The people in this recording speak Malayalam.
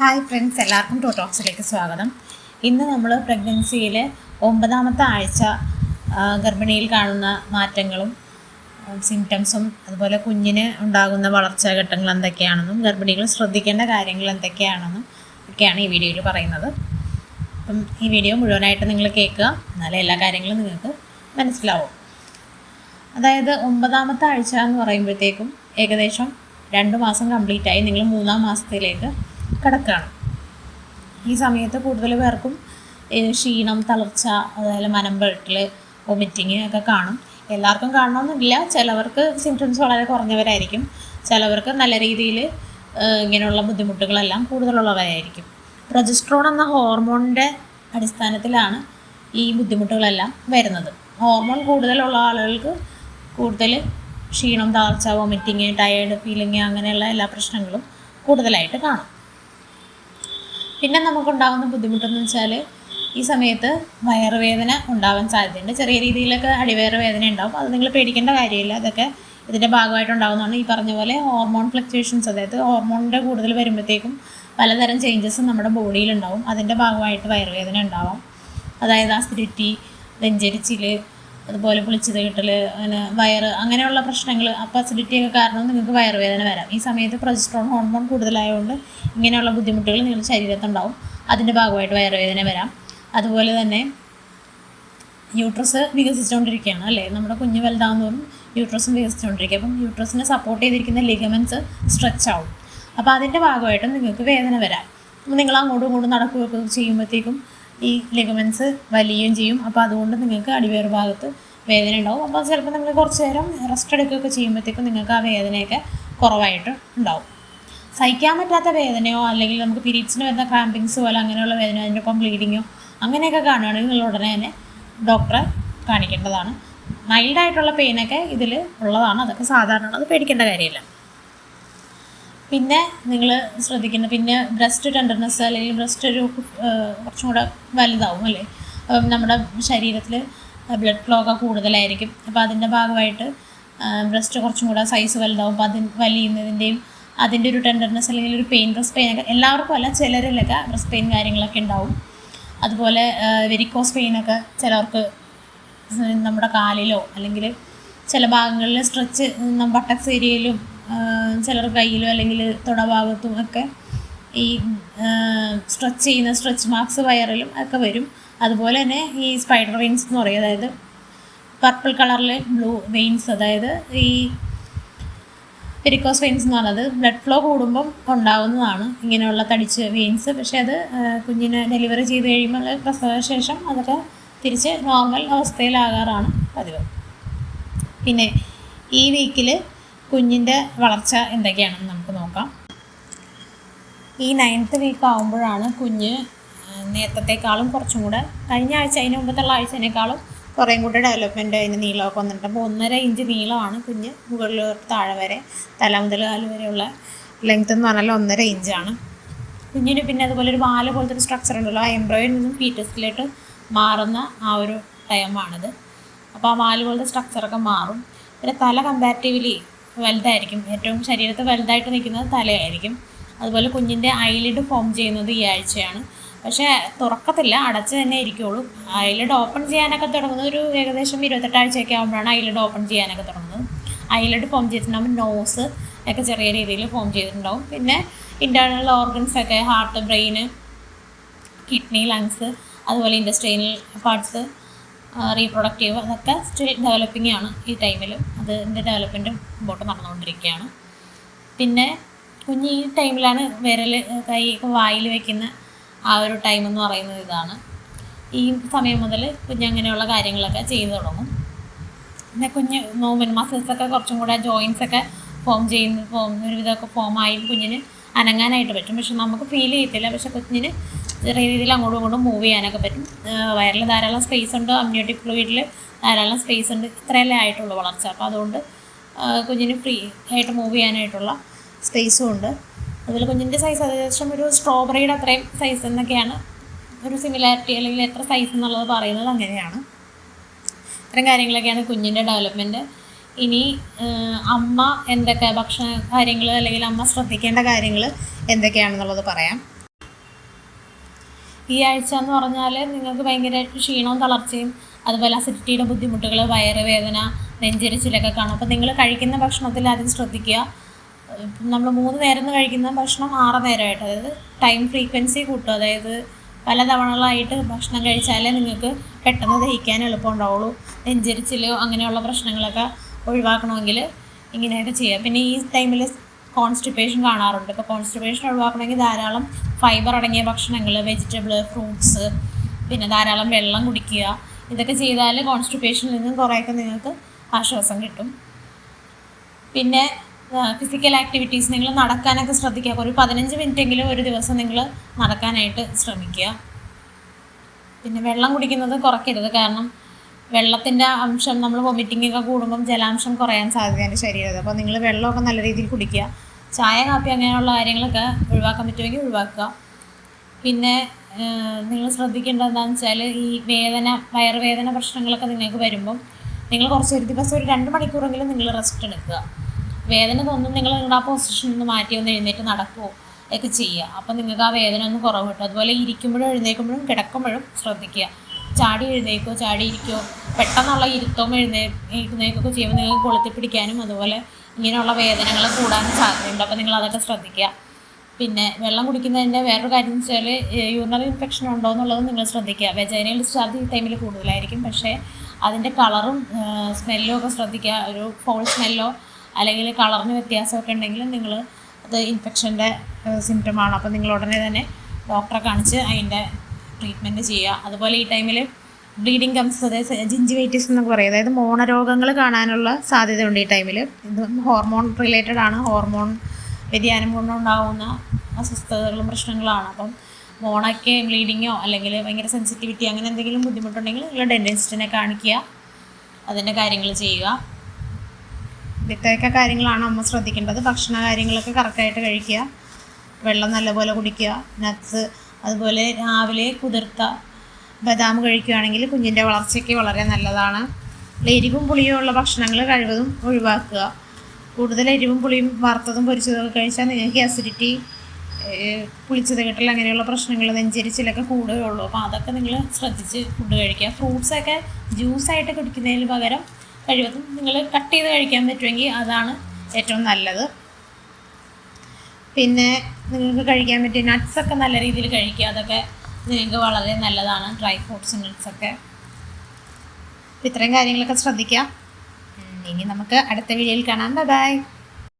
ഹായ് ഫ്രണ്ട്സ് എല്ലാവർക്കും ടോട്ടോക്സിലേക്ക് സ്വാഗതം. ഇന്ന് നമ്മൾ പ്രഗ്നൻസിയിൽ ഒമ്പതാമത്തെ ആഴ്ച ഗർഭിണിയിൽ കാണുന്ന മാറ്റങ്ങളും സിംറ്റംസും അതുപോലെ കുഞ്ഞിന് ഉണ്ടാകുന്ന വളർച്ചാ ഘട്ടങ്ങൾ എന്തൊക്കെയാണെന്നും ഗർഭിണികൾ ശ്രദ്ധിക്കേണ്ട കാര്യങ്ങൾ എന്തൊക്കെയാണെന്നും ഒക്കെയാണ് ഈ വീഡിയോയിൽ പറയുന്നത്. അപ്പം ഈ വീഡിയോ മുഴുവനായിട്ട് നിങ്ങൾ കേൾക്കുക. എന്നാലേ എല്ലാ കാര്യങ്ങളും നിങ്ങൾക്ക് മനസ്സിലാവും. അതായത് ഒമ്പതാമത്തെ ആഴ്ച എന്ന് പറയുമ്പോഴത്തേക്കും ഏകദേശം രണ്ട് മാസം കംപ്ലീറ്റ് ആയി. നിങ്ങൾ മൂന്നാം മാസത്തിലേക്ക് കിടക്കുകയാണ് ഈ സമയത്ത് കൂടുതൽ പേർക്കും ക്ഷീണം തളർച്ച അതുപോലെ മനമ്പെട്ടൽ വൊമിറ്റിങ് ഒക്കെ കാണും. എല്ലാവർക്കും കാണണമെന്നില്ല ചിലവർക്ക് സിംറ്റംസ് വളരെ കുറഞ്ഞവരായിരിക്കും. ചിലവർക്ക് നല്ല രീതിയിൽ ഇങ്ങനെയുള്ള ബുദ്ധിമുട്ടുകളെല്ലാം കൂടുതലുള്ളവരായിരിക്കും. പ്രൊജസ്ട്രോൺ എന്ന ഹോർമോണിന്റെ അടിസ്ഥാനത്തിലാണ് ഈ ബുദ്ധിമുട്ടുകളെല്ലാം വരുന്നത്. ഹോർമോൺ കൂടുതലുള്ള ആളുകൾക്ക് കൂടുതൽ ക്ഷീണം തളർച്ച വൊമിറ്റിങ് ടയേർഡ് ഫീലിംഗ് അങ്ങനെയുള്ള എല്ലാ പ്രശ്നങ്ങളും കൂടുതലായിട്ട് കാണും. പിന്നെ നമുക്കുണ്ടാകുന്ന ബുദ്ധിമുട്ടെന്ന് വെച്ചാൽ ഈ സമയത്ത് വയറുവേദന ഉണ്ടാവാൻ സാധ്യതയുണ്ട്. ചെറിയ രീതിയിലൊക്കെ അടിവയറ് വേദന ഉണ്ടാവും. അത് നിങ്ങൾ പേടിക്കേണ്ട കാര്യമില്ല. അതൊക്കെ ഇതിന്റെ ഭാഗമായിട്ട് ഉണ്ടാകുന്നതാണ് ഈ പറഞ്ഞ പോലെ ഹോർമോൺ ഫ്ലക്ച്വേഷൻസ് അതായത് ഹോർമോണിന്റെ കൂടുതൽ വരുമ്പോഴത്തേക്കും പലതരം ചേഞ്ചസ് നമ്മുടെ ബോഡിയിൽ ഉണ്ടാവും അതിന്റെ ഭാഗമായിട്ട് വയറുവേദന ഉണ്ടാവാം. അതായത് അസിഡിറ്റി നെഞ്ചരിച്ചിൽ അതുപോലെ പുളിച്ചത് കിട്ടൽ അങ്ങനെ വയറ് അങ്ങനെയുള്ള പ്രശ്നങ്ങൾ അപ്പോൾ അസിഡിറ്റി ഒക്കെ കാരണം നിങ്ങൾക്ക് വയറുവേദന വരാം. ഈ സമയത്ത് പ്രൊജസ്ട്രോൺ ഹോർമോൺ കൂടുതലായതുകൊണ്ട് ഇങ്ങനെയുള്ള ബുദ്ധിമുട്ടുകൾ നിങ്ങളുടെ ശരീരത്തുണ്ടാവും അതിന്റെ ഭാഗമായിട്ട് വയറുവേദന വരാം. അതുപോലെ തന്നെ യൂട്രസ് വികസിച്ചുകൊണ്ടിരിക്കുകയാണ് അല്ലേ? നമ്മുടെ കുഞ്ഞ് വലുതാവുന്നതോറും യൂട്രസും വികസിച്ചുകൊണ്ടിരിക്കുക അപ്പം യൂട്രസിനെ സപ്പോർട്ട് ചെയ്തിരിക്കുന്ന ലിഗമെന്റ്സ് സ്ട്രെച്ച് ആവും. അപ്പോൾ അതിന്റെ ഭാഗമായിട്ട് നിങ്ങൾക്ക് വേദന വരാം. നിങ്ങൾ അങ്ങോട്ടും ഇങ്ങോട്ടും നടക്കുകയൊക്കെ ചെയ്യുമ്പോഴത്തേക്കും ഈ ലിഗമെന്റ്സ് വലിയും ചെയ്യും. അപ്പോൾ അതുകൊണ്ട് നിങ്ങൾക്ക് അടിവേറ് ഭാഗത്ത് വേദന ഉണ്ടാവും. അപ്പോൾ ചിലപ്പോൾ നിങ്ങൾ കുറച്ച് നേരം റെസ്റ്റ് എടുക്കുകയൊക്കെ ചെയ്യുമ്പോഴത്തേക്കും നിങ്ങൾക്ക് ആ വേദനയൊക്കെ കുറവായിട്ട് ഉണ്ടാവും. സഹിക്കാൻ പറ്റാത്ത വേദനയോ അല്ലെങ്കിൽ നമുക്ക് പീരീഡ്സിന് വരുന്ന ക്രാമ്പിങ്സ് പോലെ അങ്ങനെയുള്ള വേദന അതിന്റെ ഒപ്പം ബ്ലീഡിങ്ങോ അങ്ങനെയൊക്കെ കാണുകയാണെങ്കിൽ നിങ്ങൾ ഉടനെ തന്നെ ഡോക്ടറെ കാണിക്കേണ്ടതാണ്. മൈൽഡായിട്ടുള്ള പെയിനൊക്കെ ഇതിൽ ഉള്ളതാണ്. അതൊക്കെ സാധാരണ അത് പേടിക്കേണ്ട കാര്യമില്ല. പിന്നെ നിങ്ങൾ ശ്രദ്ധിക്കണം പിന്നെ ബ്രസ്റ്റ് ടെൻഡർനെസ് അല്ലെങ്കിൽ ബ്രസ്റ്റ് ഒരു കുറച്ചും കൂടെ വലുതാവും അല്ലേ? അപ്പം നമ്മുടെ ശരീരത്തിൽ ബ്ലഡ് ഫ്ലോ ഒക്കെ കൂടുതലായിരിക്കും. അപ്പോൾ അതിന്റെ ഭാഗമായിട്ട് ബ്രസ്റ്റ് കുറച്ചും കൂടെ സൈസ് വലുതാവും. അപ്പോൾ അതിന് വലിയുന്നതിന്റെയും അതിന്റെ ഒരു ടെൻഡർനെസ് അല്ലെങ്കിൽ ഒരു പെയിൻ ബ്രസ്റ്റ് പെയിൻ ഒക്കെ എല്ലാവർക്കും അല്ല ചിലരിലൊക്കെ ബ്രസ്റ്റ് പെയിൻ കാര്യങ്ങളൊക്കെ ഉണ്ടാവും. അതുപോലെ വെരിക്കോസ് പെയിനൊക്കെ ചിലർക്ക് നമ്മുടെ കാലിലോ അല്ലെങ്കിൽ ചില ഭാഗങ്ങളിൽ സ്ട്രെച്ച് ബട്ടക്സ് ഏരിയയിലും ചിലർ കയ്യിലോ അല്ലെങ്കിൽ തുടഭാഗത്തും ഒക്കെ ഈ സ്ട്രെച്ച് ചെയ്യുന്ന സ്ട്രെച്ച് മാർക്സ് വയറിലും ഒക്കെ വരും. അതുപോലെ തന്നെ ഈ സ്പൈഡർ വെയിൻസ് എന്ന് പറയും. അതായത് പർപ്പിൾ കളറിലെ ബ്ലൂ വെയിൻസ് അതായത് ഈ പെരിക്കോസ് വെയിൻസ് എന്ന് പറയുന്നത് ബ്ലഡ് ഫ്ലോ കൂടുമ്പം ഉണ്ടാകുന്നതാണ് ഇങ്ങനെയുള്ള തടിച്ച് വെയിൻസ് പക്ഷേ അത് കുഞ്ഞിനെ ഡെലിവറി ചെയ്ത് കഴിയുമ്പോൾ പ്രസവശേഷം അതൊക്കെ തിരിച്ച് നോർമൽ അവസ്ഥയിലാകാറാണ് പതിവ്. പിന്നെ ഈ വീക്കിൽ കുഞ്ഞിന്റെ വളർച്ച എന്തൊക്കെയാണെന്ന് നമുക്ക് നോക്കാം. ഈ നയൻത്ത് വീക്ക് ആകുമ്പോഴാണ് കുഞ്ഞ് നേരത്തേക്കാളും കുറച്ചും കൂടെ കഴിഞ്ഞ ആഴ്ച അതിന് മുമ്പത്തുള്ള ആഴ്ചേനേക്കാളും കുറേയും കൂടെ ഡെവലപ്മെന്റ് അതിന് നീളമൊക്കെ വന്നിട്ടുണ്ട്. അപ്പോൾ ഒന്നര ഇഞ്ച് നീളമാണ് കുഞ്ഞ് മുകളിൽ താഴെ വരെ തല മുതൽ കാൽ വരെയുള്ള ലെങ്ത് എന്ന് പറഞ്ഞാൽ ഒന്നര ഇഞ്ചാണ് കുഞ്ഞിന് പിന്നെ അതുപോലെ ഒരു വാല പോലത്തെ ഒരു സ്ട്രക്ചർ ഉണ്ടല്ലോ ആ എംബ്രോയിഡിൽ നിന്നും ഫീറ്റസിലേക്ക് മാറുന്ന ആ ഒരു ടൈമാണിത് അപ്പോൾ ആ വാൽ പോലത്തെ സ്ട്രക്ചറൊക്കെ മാറും. പിന്നെ തല കമ്പാരിറ്റീവ്ലി വലുതായിരിക്കും. ഏറ്റവും ശരീരത്തിൽ വലുതായിട്ട് നിൽക്കുന്നത് തലയായിരിക്കും. അതുപോലെ കുഞ്ഞിന്റെ ഐലിഡ് ഫോം ചെയ്യുന്നത് ഈ ആഴ്ചയാണ്. പക്ഷേ തുറക്കത്തില്ല അടച്ച് തന്നെ ഇരിക്കുള്ളൂ. ഐലിഡ് ഓപ്പൺ ചെയ്യാനൊക്കെ തുടങ്ങുന്നത് ഒരു ഏകദേശം ഇരുപത്തെട്ടാഴ്ചയൊക്കെ ആകുമ്പോഴാണ് ഐലിഡ് ഓപ്പൺ ചെയ്യാനൊക്കെ തുടങ്ങുന്നത്. ഐലിഡ് ഫോം ചെയ്തിട്ടുണ്ടാകുമ്പോൾ നോസ് ഒക്കെ ചെറിയ രീതിയിൽ ഫോം ചെയ്തിട്ടുണ്ടാവും പിന്നെ ഇന്റേർണൽ ഓർഗൻസ് ഒക്കെ ഹാർട്ട് ബ്രെയിന് കിഡ്നി ലങ്സ് അതുപോലെ ഇൻഡസ്ട്രിയൽ പാർട്സ് റീപ്രൊഡക്റ്റീവ് അതൊക്കെ സ്റ്റിൽ ഡെവലപ്പിംഗ് ആണ് ഈ ടൈമിൽ അതിന്റെ ഡെവലപ്മെന്റ് മുമ്പോട്ട് നടന്നുകൊണ്ടിരിക്കുകയാണ്. പിന്നെ കുഞ്ഞ് ഈ ടൈമിലാണ് വിരൽ കൈ വായിൽ വയ്ക്കുന്ന ആ ഒരു ടൈം എന്ന് പറയുന്നത് ഇതാണ്. ഈ സമയം മുതൽ കുഞ്ഞ് അങ്ങനെയുള്ള കാര്യങ്ങളൊക്കെ ചെയ്തു തുടങ്ങും. പിന്നെ കുഞ്ഞ് മൂവ്മെന്റ് മസിൽസൊക്കെ കുറച്ചും കൂടെ ജോയിൻസ് ഒക്കെ ഫോം ചെയ്യുന്ന ഫോം ഒരുവിധമൊക്കെ ഫോമായി കുഞ്ഞിന് അനങ്ങാനായിട്ട് പറ്റും. പക്ഷെ നമുക്ക് ഫീൽ ചെയ്യത്തില്ല. പക്ഷെ കുഞ്ഞിന് രീതിയിൽ അങ്ങോട്ടും ഇങ്ങോട്ടും മൂവ് ചെയ്യാനൊക്കെ പറ്റും. വയറിൽ ധാരാളം സ്പേസ് ഉണ്ട്. അമ്യൂട്ടിക് ഫ്ലൂയിഡിൽ ധാരാളം സ്പേസ് ഉണ്ട്. ഇത്രയല്ലേ ആയിട്ടുള്ളൂ വളർച്ച. അപ്പോൾ അതുകൊണ്ട് കുഞ്ഞിന് ഫ്രീ ആയിട്ട് മൂവ് ചെയ്യാനായിട്ടുള്ള സ്പേസും ഉണ്ട്. അതുപോലെ കുഞ്ഞിന്റെ സൈസ് ഏകദേശം ഒരു സ്ട്രോബെറിയുടെ അത്രയും സൈസ് എന്നൊക്കെയാണ്. ഒരു സിമിലാരിറ്റി അല്ലെങ്കിൽ എത്ര സൈസ് എന്നുള്ളത് പറയുന്നത് അങ്ങനെയാണ്. ഇത്തരം കാര്യങ്ങളൊക്കെയാണ് കുഞ്ഞിന്റെ ഡെവലപ്മെന്റ് ഇനി അമ്മ എന്തൊക്കെ ഭക്ഷണ കാര്യങ്ങൾ അല്ലെങ്കിൽ അമ്മ ശ്രദ്ധിക്കേണ്ട കാര്യങ്ങൾ എന്തൊക്കെയാണെന്നുള്ളത് പറയാം. ഈ ആഴ്ച എന്ന് പറഞ്ഞാൽ നിങ്ങൾക്ക് ഭയങ്കരമായിട്ട് ക്ഷീണവും തളർച്ചയും അതുപോലെ അസിഡിറ്റിയുടെ ബുദ്ധിമുട്ടുകൾ വയറ് വേദന നെഞ്ചരിച്ചിലൊക്കെ കാണും. അപ്പോൾ നിങ്ങൾ കഴിക്കുന്ന ഭക്ഷണത്തിൽ ആദ്യം ശ്രദ്ധിക്കുക. നമ്മൾ മൂന്ന് നേരം കഴിക്കുന്ന ഭക്ഷണം ആറ് നേരമായിട്ട്. അതായത് ടൈം ഫ്രീക്വൻസി കൂട്ടും. അതായത് പല തവണകളായിട്ട് ഭക്ഷണം കഴിച്ചാലേ നിങ്ങൾക്ക് പെട്ടെന്ന് ദഹിക്കാൻ എളുപ്പം ഉണ്ടാവുള്ളൂ. നെഞ്ചരിച്ചിലോ അങ്ങനെയുള്ള പ്രശ്നങ്ങളൊക്കെ ഒഴിവാക്കണമെങ്കിൽ ഇങ്ങനെയൊക്കെ ചെയ്യുക പിന്നെ ഈ ടൈമിൽ കോൺസ്റ്റിപ്പേഷൻ കാണാറുണ്ട്. ഇപ്പോൾ കോൺസ്റ്റിപ്പേഷൻ ഒഴിവാക്കണമെങ്കിൽ ധാരാളം ഫൈബർ അടങ്ങിയ ഭക്ഷണങ്ങൾ വെജിറ്റബിൾ ഫ്രൂട്ട്സ് പിന്നെ ധാരാളം വെള്ളം കുടിക്കുക. ഇതൊക്കെ ചെയ്താൽ കോൺസ്റ്റിപ്പേഷനിൽ നിന്നും കുറേയൊക്കെ നിങ്ങൾക്ക് ആശ്വാസം കിട്ടും. പിന്നെ ഫിസിക്കൽ ആക്ടിവിറ്റീസ് നിങ്ങൾ നടക്കാനൊക്കെ ശ്രദ്ധിക്കുക. ഒരു പതിനഞ്ച് മിനിറ്റെങ്കിലും ഒരു ദിവസം നിങ്ങൾ നടക്കാനായിട്ട് ശ്രമിക്കുക. പിന്നെ വെള്ളം കുടിക്കുന്നത് കുറയ്ക്കരുത്. കാരണം വെള്ളത്തിന്റെ അംശം നമ്മൾ വൊമിറ്റിംഗ് ഒക്കെ കൂടുമ്പം ജലാംശം കുറയാൻ സാധ്യതയാണ് ശരീരത്തിൽ. അപ്പോൾ നിങ്ങൾ വെള്ളമൊക്കെ നല്ല രീതിയിൽ കുടിക്കുക. ചായ കാപ്പി അങ്ങനെയുള്ള കാര്യങ്ങളൊക്കെ ഒഴിവാക്കാൻ പറ്റുമെങ്കിൽ ഒഴിവാക്കുക. പിന്നെ നിങ്ങൾ ശ്രദ്ധിക്കേണ്ടത് എന്താണെന്ന് വെച്ചാൽ ഈ വേദന വയറുവേദന പ്രശ്നങ്ങളൊക്കെ നിങ്ങൾക്ക് വരുമ്പം നിങ്ങൾ കുറച്ച് ഒരു ദിവസം ഒരു രണ്ട് മണിക്കൂറെങ്കിലും നിങ്ങൾ റെസ്റ്റ് എടുക്കുക. വേദന തോന്നും നിങ്ങൾ നിങ്ങളുടെ ആ പൊസിഷനിൽ നിന്ന് മാറ്റി ഒന്ന് എഴുന്നേറ്റ് നടക്കുമോ ഒക്കെ ചെയ്യുക. അപ്പം നിങ്ങൾക്ക് ആ വേദന ഒന്ന് കുറവ് കിട്ടും. അതുപോലെ ഇരിക്കുമ്പോഴും എഴുന്നേൽക്കുമ്പോഴും കിടക്കുമ്പോഴും ശ്രദ്ധിക്കുക. ചാടി എഴുന്നേക്കോ ചാടി ഇരിക്കോ പെട്ടെന്നുള്ള ഇരുത്തവും എഴുന്നേ എഴുന്നേക്കൊക്കെ ചെയ്യുമ്പോൾ നിങ്ങൾക്ക് കൊളുത്തി പിടിക്കാനും അതുപോലെ ഇങ്ങനെയുള്ള വേദനകൾ കൂടാൻ സാധ്യതയുണ്ട്. അപ്പോൾ നിങ്ങൾ അതൊക്കെ ശ്രദ്ധിക്കുക. പിന്നെ വെള്ളം കുടിക്കുന്നതിന്റെ വേറൊരു കാര്യം എന്ന് വെച്ചാൽ യൂറിനറി ഇൻഫെക്ഷൻ ഉണ്ടോ എന്നുള്ളത് നിങ്ങൾ ശ്രദ്ധിക്കുക. വെജൈനൽ ഡിസ്ചാർജ് ഈ ടൈമിൽ കൂടുതലായിരിക്കും. പക്ഷേ അതിന്റെ കളറും സ്മെല്ലും ഒക്കെ ശ്രദ്ധിക്കുക. ഒരു ഫോൾ സ്മെല്ലോ അല്ലെങ്കിൽ കളറിന് വ്യത്യാസമൊക്കെ ഉണ്ടെങ്കിൽ നിങ്ങൾ അത് ഇൻഫെക്ഷന്റെ സിംറ്റമാണ് അപ്പോൾ നിങ്ങൾ ഉടനെ തന്നെ ഡോക്ടറെ കാണിച്ച് അതിന്റെ ട്രീറ്റ്മെന്റ് ചെയ്യുക. അതുപോലെ ഈ ടൈമിൽ ബ്ലീഡിങ് കംസ് അതായത് ജിഞ്ചിവൈറ്റിസ് എന്നൊക്കെ പറയും. അതായത് മോണരോഗങ്ങൾ കാണാനുള്ള സാധ്യതയുണ്ട് ഈ ടൈമിൽ ഇത് ഹോർമോൺ റിലേറ്റഡ് ആണ്. ഹോർമോൺ വ്യതിയാനം കൊണ്ടുണ്ടാകുന്ന അസ്വസ്ഥതകളും പ്രശ്നങ്ങളാണ്. അപ്പം മോണയ്ക്ക് ബ്ലീഡിങ്ങോ അല്ലെങ്കിൽ ഭയങ്കര സെൻസിറ്റിവിറ്റി അങ്ങനെ എന്തെങ്കിലും ബുദ്ധിമുട്ടുണ്ടെങ്കിൽ നിങ്ങൾ ഡെന്റിസ്റ്റിനെ കാണിക്കുക. അതിന്റെ കാര്യങ്ങൾ ചെയ്യുക. ഇത്തരൊക്കെ കാര്യങ്ങളാണ് അമ്മ ശ്രദ്ധിക്കേണ്ടത്. ഭക്ഷണ കാര്യങ്ങളൊക്കെ കറക്റ്റായിട്ട് കഴിക്കുക. വെള്ളം നല്ലപോലെ കുടിക്കുക. നട്ട്സ് അതുപോലെ രാവിലെ കുതിർത്ത ബദാം കഴിക്കുകയാണെങ്കിൽ കുഞ്ഞിന്റെ വളർച്ചയ്ക്ക് വളരെ നല്ലതാണ്. എരിവും പുളിയും ഉള്ള ഭക്ഷണങ്ങൾ കഴിവതും ഒഴിവാക്കുക. കൂടുതൽ എരിവും പുളിയും വറുത്തതും പൊരിച്ചതൊക്കെ കഴിച്ചാൽ നിങ്ങൾക്ക് അസിഡിറ്റി പുളിച്ചത് കിട്ടൽ അങ്ങനെയുള്ള പ്രശ്നങ്ങൾ നെഞ്ചരിച്ചിലൊക്കെ കൂടുകയുള്ളൂ. അപ്പോൾ അതൊക്കെ നിങ്ങൾ ശ്രദ്ധിച്ച് ഫുഡ് കഴിക്കുക. ഫ്രൂട്ട്സൊക്കെ ജ്യൂസായിട്ട് കുടിക്കുന്നതിന് പകരം കഴിവതും നിങ്ങൾ കട്ട് ചെയ്ത് കഴിക്കാൻ പറ്റുമെങ്കിൽ അതാണ് ഏറ്റവും നല്ലത്. പിന്നെ നിങ്ങൾക്ക് കഴിക്കാൻ പറ്റിയ നട്ട്സൊക്കെ നല്ല രീതിയിൽ കഴിക്കുക. അതൊക്കെ നിങ്ങൾക്ക് വളരെ നല്ലതാണ്. ഡ്രൈ ഫ്രൂട്ട്സ് നട്ട്സൊക്കെ ഇത്രയും കാര്യങ്ങളൊക്കെ ശ്രദ്ധിക്കാം. ഇനി നമുക്ക് അടുത്ത വീഡിയോയിൽ കാണാം. ബൈ.